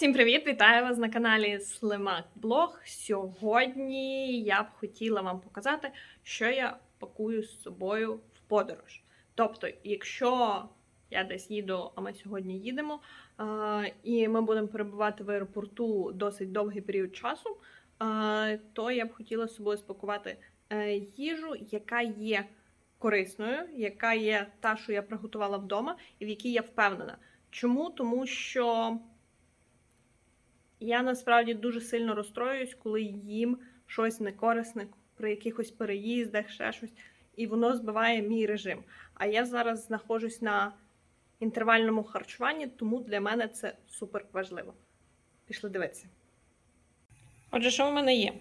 Всім привіт! Вітаю вас на каналі Слимак Блог. Сьогодні я б хотіла вам показати, що я пакую з собою в подорож. Тобто, якщо я десь їду, а ми сьогодні їдемо, і ми будемо перебувати в аеропорту досить довгий період часу, то я б хотіла з собою спакувати е, їжу, яка є корисною, яка є та, що я приготувала вдома, і в якій я впевнена. Чому? Тому що я насправді дуже сильно розстроююсь, коли їм щось некорисне при якихось переїздах, ще щось, і воно збиває мій режим. А я зараз знаходжусь на інтервальному харчуванні, тому для мене це супер важливо. Пішли дивитися. Отже, що в мене є?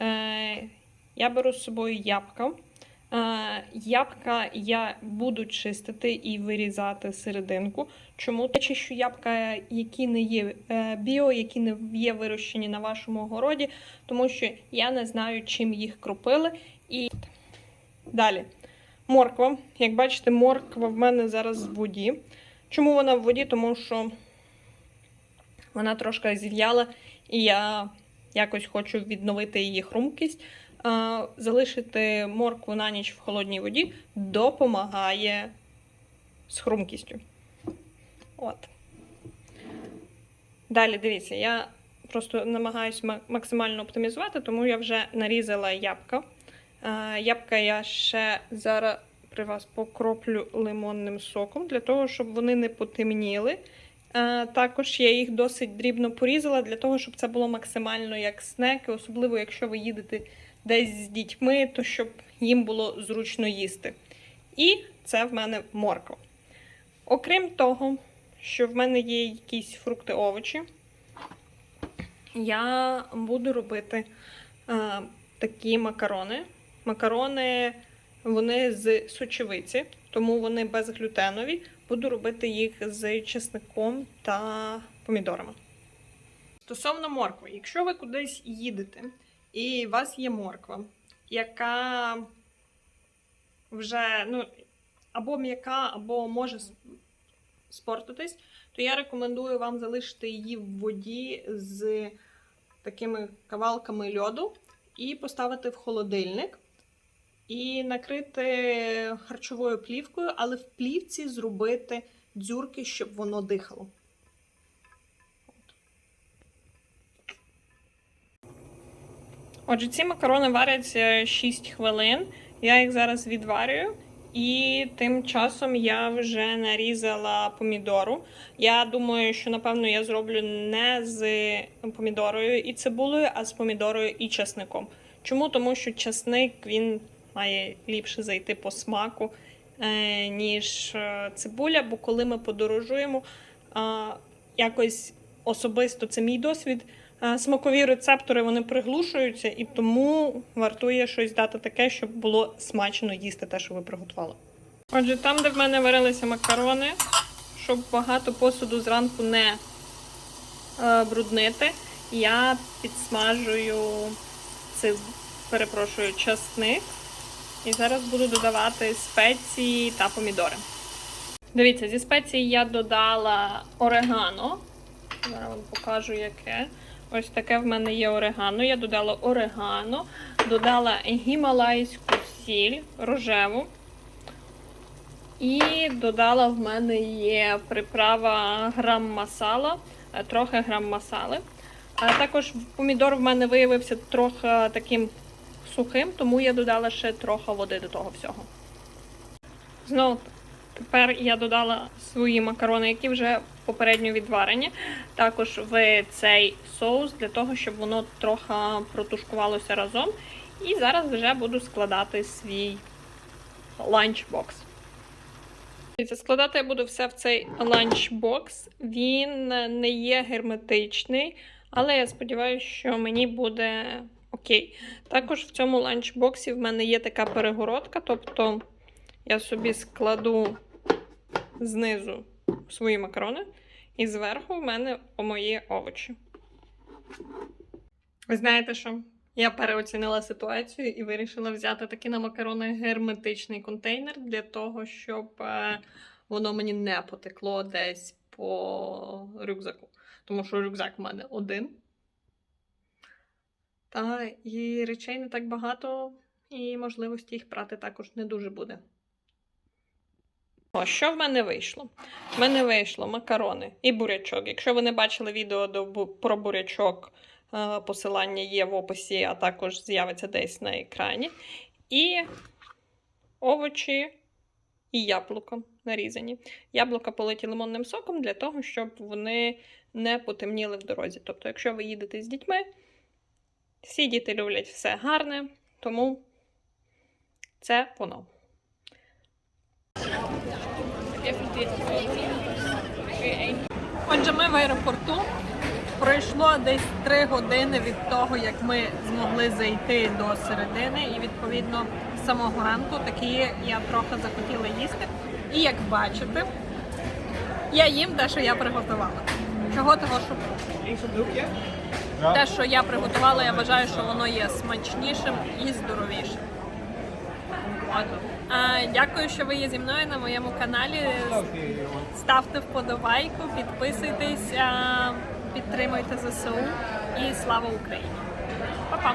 Е, я беру з собою ябка. Е, ябка я буду чистити і вирізати серединку. Чому? Я чищу ябка, які не є е, біо, які не є вирощені на вашому городі, тому що я не знаю, чим їх кропили. І далі. Морква. Як бачите, морква в мене зараз в воді. Чому вона в воді? Тому що вона трошки зів'яла, і я якось хочу відновити її хрумкість. Е, Залишити моркву на ніч в холодній воді допомагає з хрумкістю. От. Далі дивіться, я просто намагаюся максимально оптимізувати, тому я вже нарізала ябка. Е, Ябка я ще зараз при вас покроплю лимонним соком, для того, щоб вони не потемніли. Е, Також я їх досить дрібно порізала, для того, щоб це було максимально як снеки, особливо якщо ви їдете десь з дітьми, то щоб їм було зручно їсти. І це в мене морква. Окрім того, що в мене є якісь фрукти овочі, я буду робити е, такі макарони. Макарони вони з сочевиці, тому вони безглютенові. Буду робити їх з чесником та помідорами. Стосовно моркви, якщо ви кудись їдете і у вас є морква, яка вже ну, або м'яка, або може спортитись, то я рекомендую вам залишити її в воді з такими кавалками льоду і поставити в холодильник. І накрити харчовою плівкою, але в плівці зробити дзюрки, щоб воно дихало. Отже, ці макарони варяться 6 хвилин. Я їх зараз відварюю. І тим часом я вже нарізала помідору. Я думаю, що напевно я зроблю не з помідорою і цибулею, а з помідорою і чесником. Чому? Тому що чесник він має ліпше зайти по смаку, е, ніж е, цибуля, бо коли ми подорожуємо, е, якось особисто це мій досвід. Е, Смакові рецептори вони приглушуються, і тому вартує щось дати таке, щоб було смачно їсти те, що ви приготували. Отже, там, де в мене варилися макарони, щоб багато посуду зранку не е, бруднити, я підсмажую циб, перепрошую, часник. І зараз буду додавати спеції та помідори. Дивіться, зі спецій я додала орегано. Зараз вам покажу, яке. Ось таке в мене є орегано. Я додала орегано, додала гімалайську сіль рожеву. І додала в мене є приправа грам масала, е, трохи грам масали. А також помідор в мене виявився трохи таким сухим, тому я додала ще трохи води до того всього. Знову тепер я додала свої макарони, які вже попередньо відварені, також в цей соус, для того, щоб воно трохи протушкувалося разом. І зараз вже буду складати свій ланчбокс. Складати я буду все в цей ланчбокс. Він не є герметичний, але я сподіваюся, що мені буде окей. Також в цьому ланчбоксі в мене є така перегородка, тобто я собі складу знизу свої макарони, і зверху в мене мої овочі. Ви знаєте що? Я переоцінила ситуацію і вирішила взяти такий на макарони герметичний контейнер для того, щоб е, воно мені не потекло десь по рюкзаку. тому що рюкзак в мене один. Та і речей не так багато, і можливості їх прати також не дуже буде. О, що в мене вийшло? В мене вийшло макарони і бурячок. Якщо ви не бачили відео до, про бурячок, е, посилання є в описі, а також з'явиться десь на екрані. І овочі і яблуко нарізані. Яблука политі лимонним соком для того, щоб вони не потемніли в дорозі. Тобто, якщо ви їдете з дітьми, всі діти люблять все гарне, тому це воно. Отже, ми в аеропорту. Пройшло десь 3 години від того, як ми змогли зайти до середини, і відповідно з самого ранку такі я трохи захотіла їсти. І як бачите, я їм те, що я приготувала. Чого того, що те, що я приготувала, я вважаю, що воно є смачнішим і здоровішим. Дякую, що ви є зі мною на моєму каналі. Ставте вподобайку, підписуйтесь, підтримуйте ЗСУ і слава Україні! Па-па!